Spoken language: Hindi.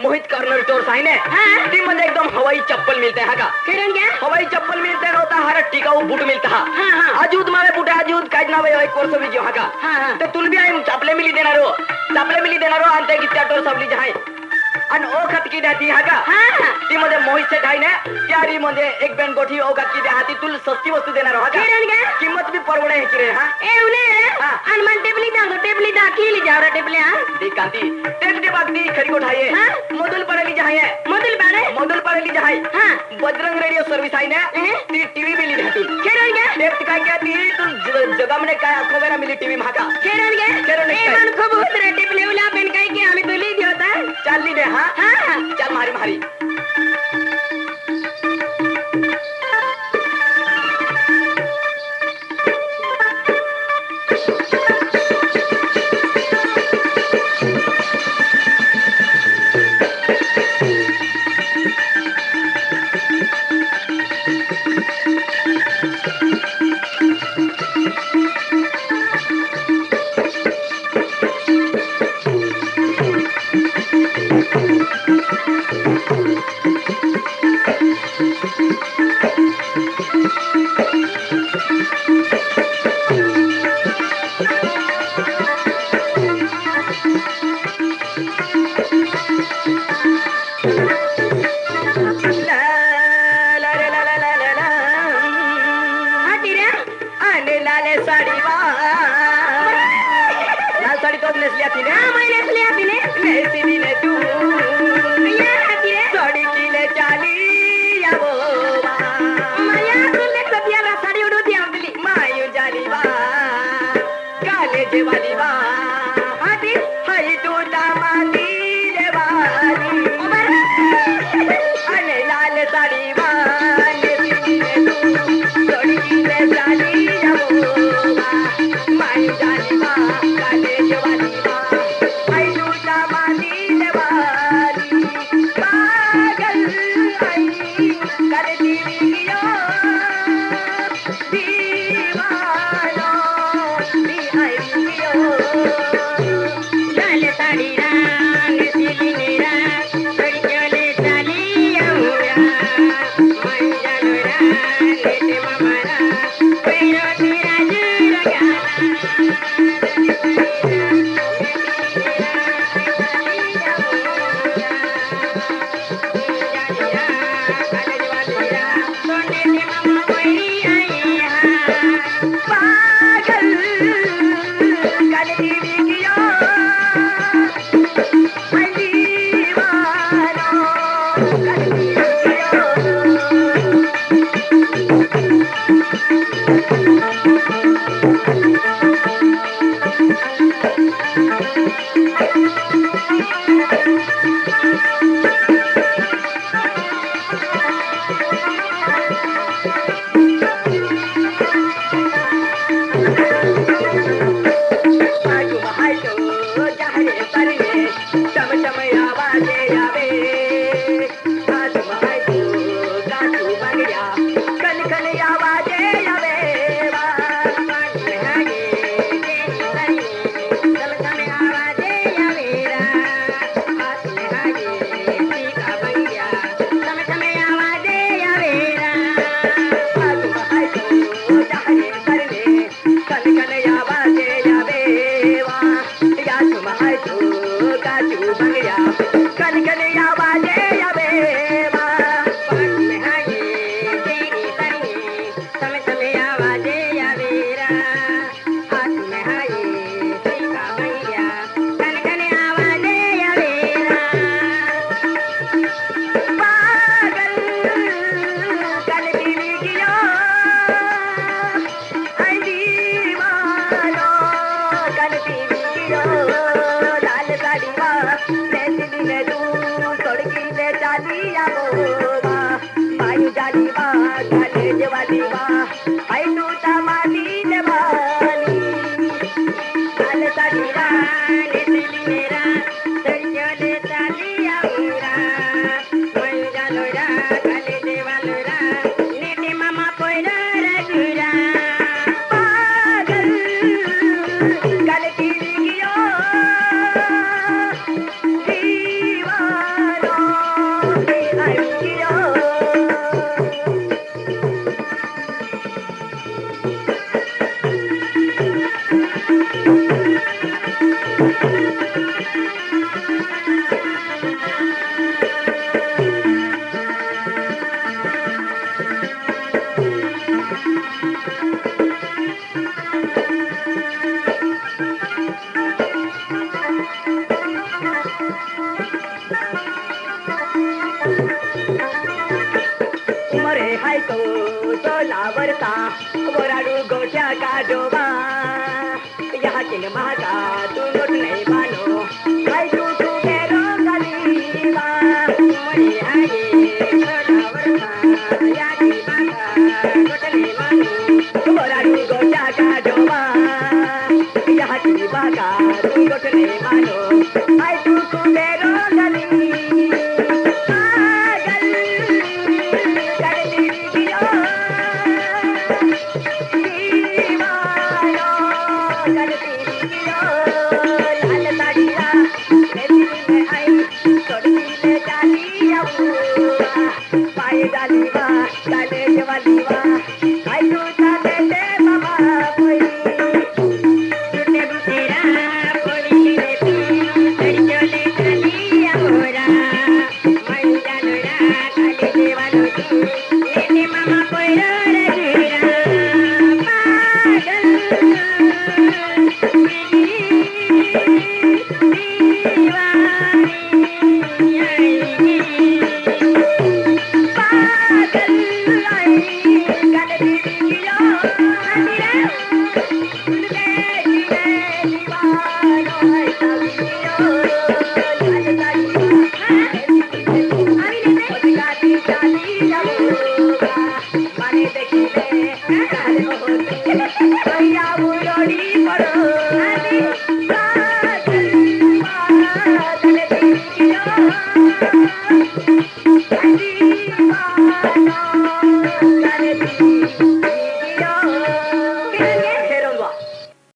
मोहित कॉर्नर स्टोर आहे ना हाँ। ती एकदम हवाई चप्पल मिलते हैं का। फिरून घ्या हवाई चप्पल मिलते का होता हर टिकाऊ बूट मिळता हा। हाँ, हाँ। अजूद मारे बूट अजूद काय नाव आहे एक वर्ष विजय हा का। हाँ, हाँ। तर तुला बी आहे चापले मिली देणार हो चापले मिली देणार हो आणि ते किती टोर सावली आहे आणि ओ खत की ती हा का। हा ती मध्ये मोहित से आहे ने त्यारी मध्ये एक बैंड गोठी ओ खत किती हाती तुला सस्ती वस्तू हो हा का। फिरून घ्या किंमत बी परवडे की रे हा एवढे हाँ। आणि मग टेपली दाखव टेपली दाखिली जावरा टेपली हा दी कांती तेज के बाद दी खरी गोठ आहे हाँ। मधुल पडली जी आहे मधुल बाळे मधुल पडली जी आहे हा बजरंग रेडिओ सर्व्हिस आहे ना हं? ती टीव्ही मिली द्या तू फिरून घ्या तेच काय काय ती तू ज- जगामध्ये काय अख्खो वेळा मिली टीव्ही महागा फिरून घ्या फिरून ए घ्या. मन खूप उतरे टेपली उला पेन काय की आम्ही तुली देवता चालली दे हा हा चल मारी मारी आणि लाले साडी वा लाल साडी तोच नेसली ती हा ना महिन्यातली आपली नेसली ने तू I need you. परने चम चम आवाजे आवे छोटावरचा वराडू गोठ्या काढोबा या किन महागा तू गोट नहीं मानो काय तू तू बेरो गलीवा मणी आहे छोटावरचा या किन महागा गोट नहीं मानो वराडू गोठ्या काढोबा Bye.